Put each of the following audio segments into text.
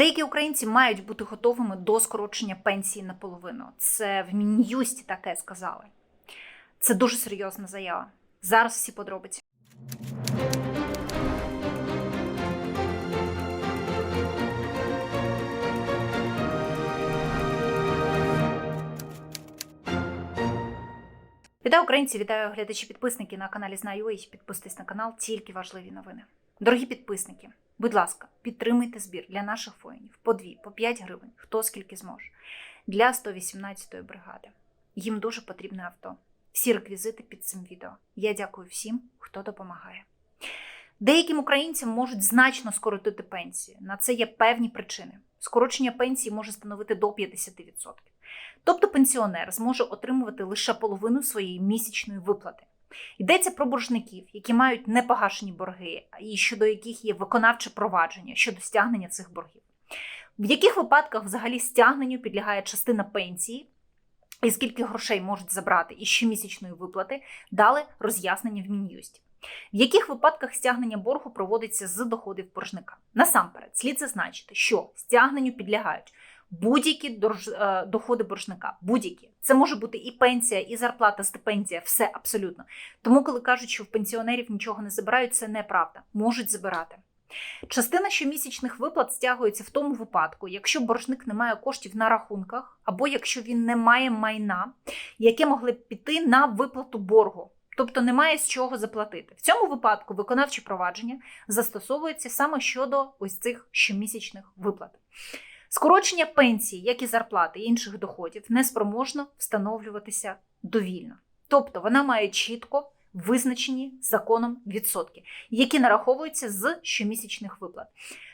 Деякі українці мають бути готовими до скорочення пенсії наполовину. Це в Мін'юсті таке сказали. Це дуже серйозна заява. Зараз всі подробиці. Вітаю українці, вітаю глядачі підписники на каналі Знаю.ua. Підписуйтесь на канал, тільки важливі новини. Дорогі підписники, будь ласка, підтримуйте збір для наших воїнів по 2, по 5 гривень, хто скільки зможе. Для 118-ї бригади. Їм дуже потрібне авто. Всі реквізити під цим відео. Я дякую всім, хто допомагає. Деяким українцям можуть значно скоротити пенсії. На це є певні причини. Скорочення пенсії може становити до 50%. Тобто пенсіонер зможе отримувати лише половину своєї місячної виплати. Йдеться про боржників, які мають непогашені борги, і щодо яких є виконавче провадження щодо стягнення цих боргів. В яких випадках взагалі стягненню підлягає частина пенсії, і скільки грошей можуть забрати із щомісячної виплати, дали роз'яснення в Мін'юсті. В яких випадках стягнення боргу проводиться з доходів боржника? Насамперед, слід зазначити, що стягненню підлягають будь-які е, доходи боржника. Будь-які. Це може бути і пенсія, і зарплата, стипендія, все абсолютно. Тому, коли кажуть, що в пенсіонерів нічого не забирають, це неправда. Можуть забирати. Частина щомісячних виплат стягується в тому випадку, якщо боржник не має коштів на рахунках, або якщо він не має майна, яке могли б піти на виплату боргу. Тобто немає з чого заплатити. В цьому випадку виконавче провадження застосовується саме щодо ось цих щомісячних виплат. Скорочення пенсії, як і зарплати і інших доходів, неспроможно встановлюватися довільно. Тобто вона має чітко визначені законом відсотки, які нараховуються з щомісячних виплат.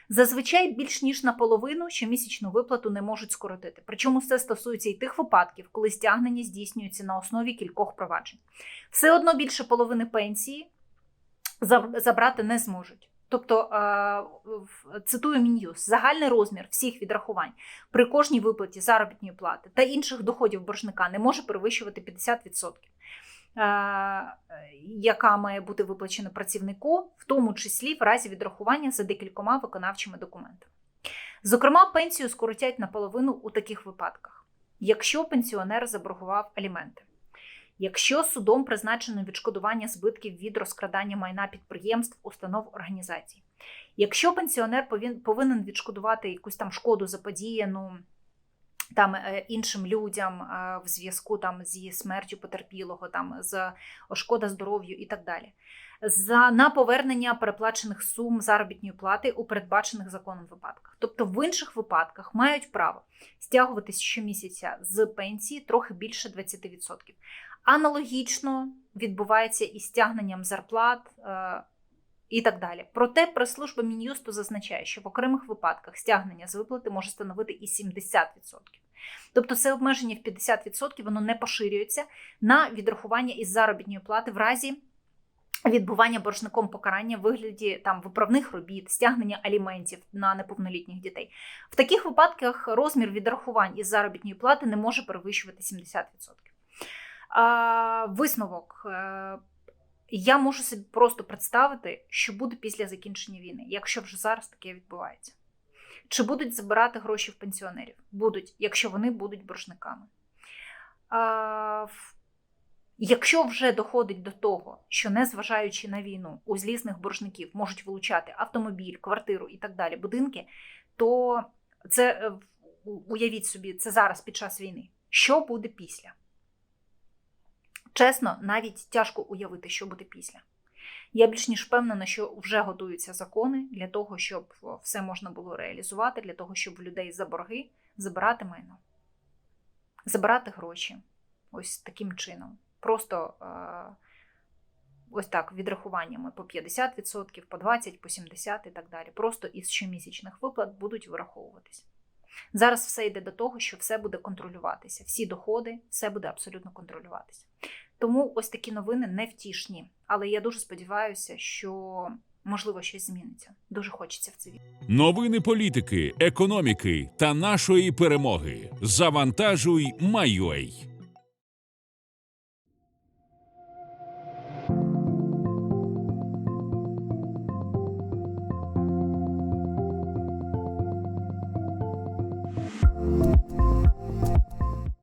Зазвичай більш ніж наполовину щомісячну виплату не можуть скоротити. Причому це стосується і тих випадків, коли стягнення здійснюється на основі кількох проваджень. Все одно більше половини пенсії забрати не зможуть. Тобто, е, цитую Мін'юз, загальний розмір всіх відрахувань при кожній виплаті заробітної плати та інших доходів боржника не може перевищувати 50%, е, яка має бути виплачена працівнику, в тому числі в разі відрахування за декількома виконавчими документами. Зокрема, пенсію скоротять наполовину у таких випадках, якщо пенсіонер заборгував аліменти. Якщо судом призначено відшкодування збитків від розкрадання майна підприємств, установ організацій, якщо пенсіонер повин- повинен відшкодувати якусь там шкоду заподіяну там е, іншим людям е, в зв'язку там зі смертю потерпілого, там з шкода здоров'ю і так далі, за на повернення переплачених сум заробітної плати у передбачених законом випадках. Тобто в інших випадках мають право стягуватись щомісяця з пенсії трохи більше 20%. Аналогічно відбувається і стягненням зарплат е, і так далі. Проте прес-служба Мін'юсту зазначає, що в окремих випадках стягнення з виплати може становити і 70%. Тобто це обмеження в 50% воно не поширюється на відрахування із заробітної плати в разі відбування боржником покарання в вигляді там виправних робіт, стягнення аліментів на неповнолітніх дітей. В таких випадках розмір відрахувань із заробітної плати не може перевищувати 70%. Висновок. Е, Я можу собі просто представити, що буде після закінчення війни, якщо вже зараз таке відбувається. Чи будуть забирати гроші в пенсіонерів? Будуть, якщо вони будуть боржниками. А, Якщо вже доходить до того, що незважаючи на війну, у злісних боржників можуть вилучати автомобіль, квартиру і так далі, будинки, то це е, уявіть собі, це зараз під час війни. Що буде після? Чесно, навіть тяжко уявити, що буде після. Я більш ніж впевнена, що вже готуються закони для того, щоб все можна було реалізувати, для того, щоб в людей за борги забирати майно, забирати гроші. Ось таким чином. Просто е, ось так відрахуваннями по 50%, по 20%, по 70% і так далі. Просто із щомісячних виплат будуть вираховуватись. Зараз все йде до того, що все буде контролюватися. Всі доходи, все буде абсолютно контролюватися. Тому ось такі новини невтішні. Але я дуже сподіваюся, що можливо щось зміниться. Дуже хочеться в це вірити. Новини політики, економіки та нашої перемоги. Завантажуй Майой.